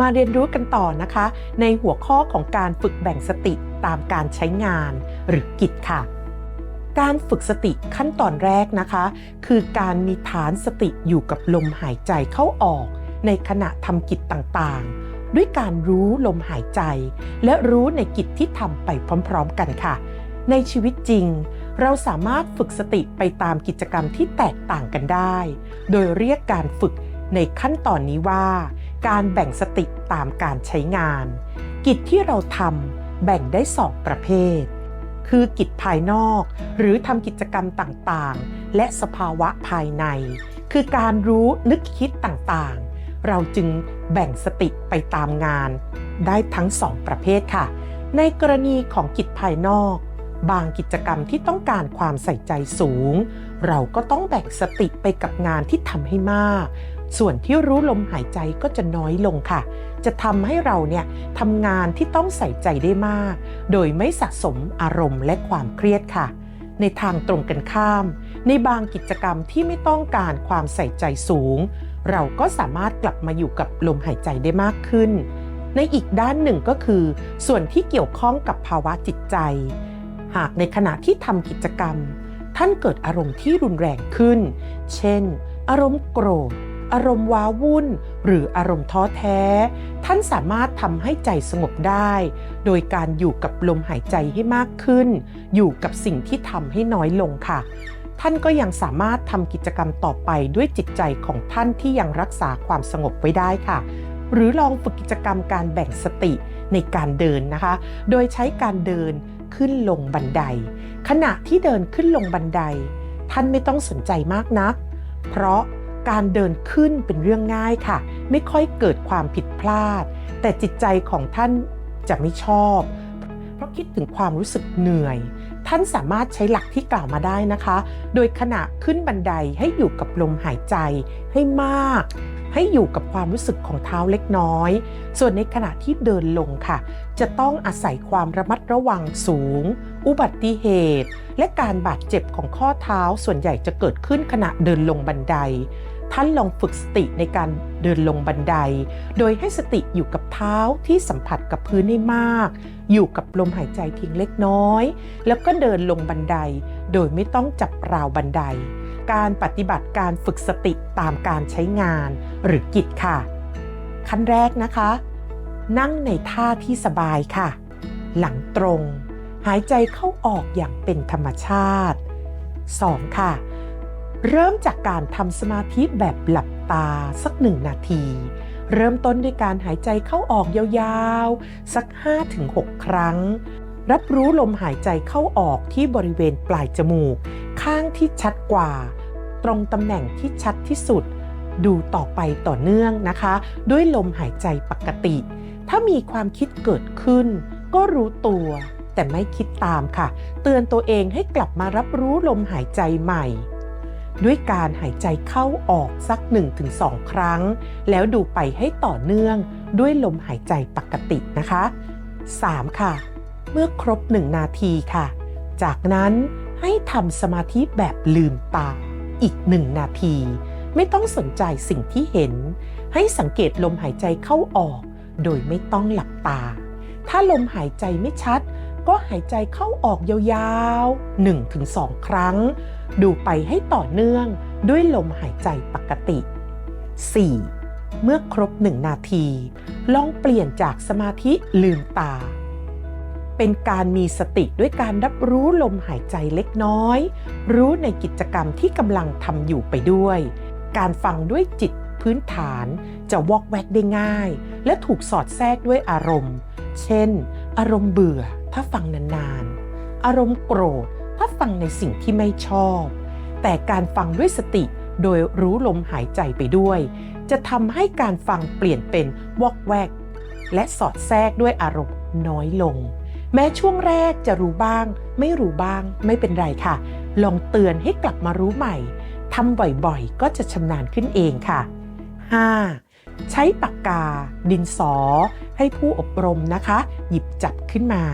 มาเรียนรู้กันต่อนะคะ ในหัวข้อของการฝึกแบ่งสติตามการใช้งานหรือกิจค่ะ การฝึกสติขั้นตอนแรกนะคะ คือการมีฐานสติอยู่กับลมหายใจเข้าออก ในขณะทำกิจต่างๆ ด้วยการรู้ลมหายใจ และรู้ในกิจที่ทำไปพร้อมๆกันค่ะ ในชีวิตจริงเราสามารถฝึกสติไปตามกิจกรรมที่แตกต่างกันได้ โดยเรียกการฝึกในขั้นตอนนี้ว่า การแบ่งสติตามการใช้งาน กิจที่เราทำแบ่งได้สองประเภท คือกิจภายนอก หรือทำกิจกรรมต่างๆ และสภาวะภายใน คือการรู้นึกคิดต่างๆ เราจึงแบ่งสติไปตามงาน ได้ทั้งสองประเภทค่ะ ในกรณีของกิจภายนอก บางกิจกรรมที่ต้องการความใส่ใจสูง เราก็ต้องแบ่งสติไปกับงานที่ทำให้มาก ส่วนที่รู้ลมหายใจก็จะน้อยลงค่ะ จะทำให้เราเนี่ยทำงานที่ต้องใส่ใจได้มาก โดยไม่สะสมอารมณ์และความเครียดค่ะ ในทางตรงกันข้าม ในบางกิจกรรมที่ไม่ต้องการความใส่ใจสูง เราก็สามารถกลับมาอยู่กับลมหายใจได้มากขึ้น ในอีกด้านหนึ่งก็คือ ส่วนที่เกี่ยวข้องกับภาวะจิตใจ หากในขณะที่ทำกิจกรรม ท่านเกิดอารมณ์ที่รุนแรงขึ้น เช่น อารมณ์โกรธ อารมณ์ว้าวุ่น หรืออารมณ์ท้อแท้ ท่านสามารถทำให้ใจสงบได้ โดยการอยู่กับลมหายใจให้มากขึ้น อยู่กับสิ่งที่ทำให้น้อยลงค่ะ ท่านก็ยังสามารถทำกิจกรรมต่อไปด้วยจิตใจของท่านที่ยังรักษาความสงบไว้ได้ค่ะ หรือลองฝึกกิจกรรมการแบ่งสติในการเดินนะคะ โดยใช้การเดินขึ้นลงบันได ขณะที่เดินขึ้นลงบันได ท่านไม่ต้องสนใจมากนัก เพราะ การเดินขึ้นเป็นเรื่องง่ายค่ะ ไม่ค่อยเกิดความผิดพลาด แต่จิตใจของท่านจะไม่ชอบ เพราะคิดถึงความรู้สึกเหนื่อย ท่านสามารถใช้หลักที่กล่าวมาได้นะคะ โดยขณะขึ้นบันไดให้อยู่กับลมหายใจให้มาก ให้อยู่กับความรู้สึกของเท้าเล็กน้อย ส่วนในขณะที่เดินลงค่ะ จะต้องอาศัยความระมัดระวังสูง อุบัติเหตุและการบาดเจ็บของข้อเท้าส่วนใหญ่จะเกิดขึ้นขณะเดินลงบันได ท่านลองฝึกสติในการเดินลงบันได โดยให้สติอยู่กับเท้าที่สัมผัสกับพื้นให้มาก อยู่กับลมหายใจเพียงเล็กน้อย แล้วก็เดินลงบันได โดยไม่ต้องจับราวบันได การปฏิบัติการฝึกสติตามการใช้งานหรือกิจค่ะ ขั้นแรกนะคะ นั่งในท่าที่สบายค่ะ หลังตรง หายใจเข้าออกอย่างเป็นธรรมชาติ 2. ค่ะ เริ่มจากการทำสมาธิแบบหลับตาสักหนึ่งนาที เริ่มต้นด้วยการหายใจเข้าออกยาวๆ สัก 5-6 ครั้ง รับรู้ลมหายใจเข้าออกที่บริเวณปลายจมูก ข้างที่ชัดกว่า ตรงตำแหน่งที่ชัดที่สุด ดูต่อไปต่อเนื่องนะคะ ด้วยลมหายใจปกติ ถ้ามีความคิดเกิดขึ้น ก็รู้ตัว แต่ไม่คิดตามค่ะ เตือนตัวเองให้กลับมารับรู้ลมหายใจใหม่ ด้วยการหายใจเข้าออกสัก 1-2 ครั้ง แล้วดูไปให้ต่อเนื่องด้วยลมหายใจปกตินะคะ 3. ค่ะ เมื่อครบ 1 นาทีค่ะ จากนั้นให้ทำสมาธิแบบลืมตาอีก 1 นาที ไม่ต้องสนใจสิ่งที่เห็น ให้สังเกตลมหายใจเข้าออก โดยไม่ต้องหลับตา ถ้าลมหายใจไม่ชัด ก็หายใจเข้าออกยาวๆ 1-2 ครั้ง ดูไปให้ต่อเนื่องด้วยลมหายใจปกติ 4. เมื่อครบ 1 นาที ลองเปลี่ยนจากสมาธิลืมตา เป็นการมีสติด้วยการรับรู้ลมหายใจเล็กน้อย รู้ในกิจกรรมที่กำลังทำอยู่ไปด้วย การฟังด้วยจิตพื้นฐานจะวอกแวกได้ง่าย และถูกสอดแทรกด้วยอารมณ์ เช่น อารมณ์เบื่อถ้าฟังนานๆ อารมณ์โกรธถ้าฟังในสิ่งที่ไม่ชอบ แต่การฟังด้วยสติโดยรู้ลมหายใจไปด้วย จะทำให้การฟังเปลี่ยนเป็นวอกแวก และสอดแทรกด้วยอารมณ์น้อยลง แม้ช่วงแรกจะรู้บ้าง ไม่รู้บ้างไม่เป็นไรค่ะ ลองเตือนให้กลับมารู้ใหม่ทำบ่อยๆ ก็จะชำนาญขึ้นเองค่ะ 5. ใช้ปากกา ดินสอ ให้ผู้อบรมนะคะ หยิบจับขึ้นมา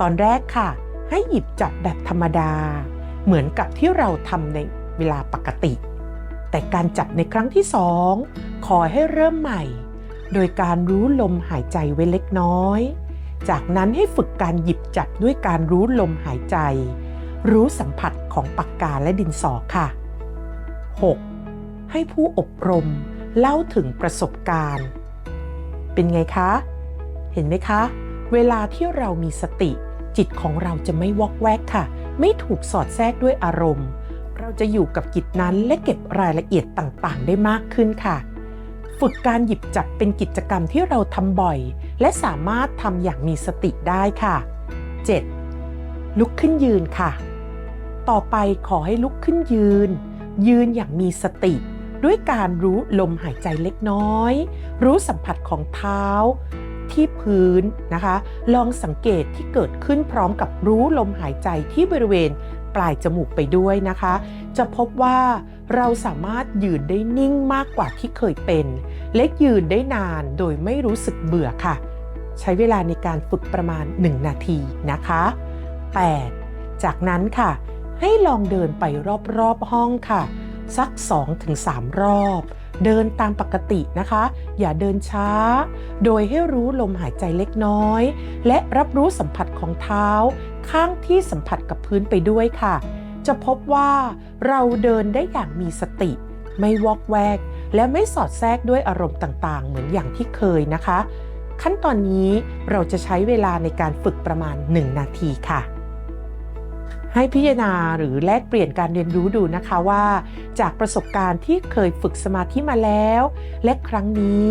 ตอนแรกค่ะ ให้หยิบจับแบบธรรมดา เหมือนกับที่เราทำในเวลาปกติ แต่การจับในครั้งที่สองขอให้เริ่มใหม่ โดยการรู้ลมหายใจไว้เล็กน้อย จากนั้นให้ฝึกการหยิบจับด้วยการรู้ลมหายใจ รู้สัมผัสของปากกาและดินสอค่ะ 6. ให้ผู้อบรมเล่าถึงประสบการณ์ เป็นไงคะ เห็นไหมคะ เวลาที่เรามีสติ จิตของเราจะไม่วอกแวกค่ะ ไม่ถูกสอดแทรกด้วยอารมณ์ เราจะอยู่กับกิจนั้นและเก็บรายละเอียดต่างๆ ได้มากขึ้นค่ะ ฝึกการหยิบจับเป็นกิจกรรมที่เราทำบ่อย และสามารถทำอย่างมีสติได้ค่ะ 7. ลุกขึ้นยืนค่ะ ต่อไปขอให้ลุกขึ้นยืน ยืนอย่างมีสติ ด้วยการรู้ลมหายใจเล็กน้อย รู้สัมผัสของเท้าที่พื้นนะคะ ลองสังเกตที่เกิดขึ้นพร้อมกับรู้ลมหายใจที่บริเวณปลายจมูกไปด้วยนะคะ จะพบว่าเราสามารถยืนได้นิ่งมากกว่าที่เคยเป็น และยืนได้นานโดยไม่รู้สึกเบื่อค่ะ ใช้เวลาในการฝึกประมาณ 1 นาทีนะคะ 8. จากนั้นค่ะ ให้ลองเดินไปรอบๆห้องค่ะ สัก 2-3 รอบ เดินตามปกตินะคะ อย่าเดินช้า โดยให้รู้ลมหายใจเล็กน้อย และรับรู้สัมผัสของเท้า ข้างที่สัมผัสกับพื้นไปด้วยค่ะ จะพบว่าเราเดินได้อย่างมีสติ ไม่วอกแวก และไม่สอดแทรกด้วยอารมณ์ต่างๆ เหมือนอย่างที่เคยนะคะ ขั้นตอนนี้เราจะใช้เวลาในการฝึกประมาณ 1 นาทีค่ะ ให้พิจารณาหรือแลกเปลี่ยนการเรียนรู้ดูนะคะว่า จากประสบการณ์ที่เคยฝึกสมาธิมาแล้ว และครั้งนี้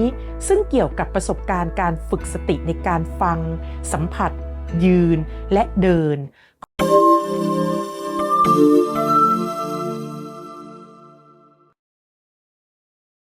ซึ่งเกี่ยวกับประสบการณ์การฝึกสติในการฟัง สัมผัส ยืนและเดิน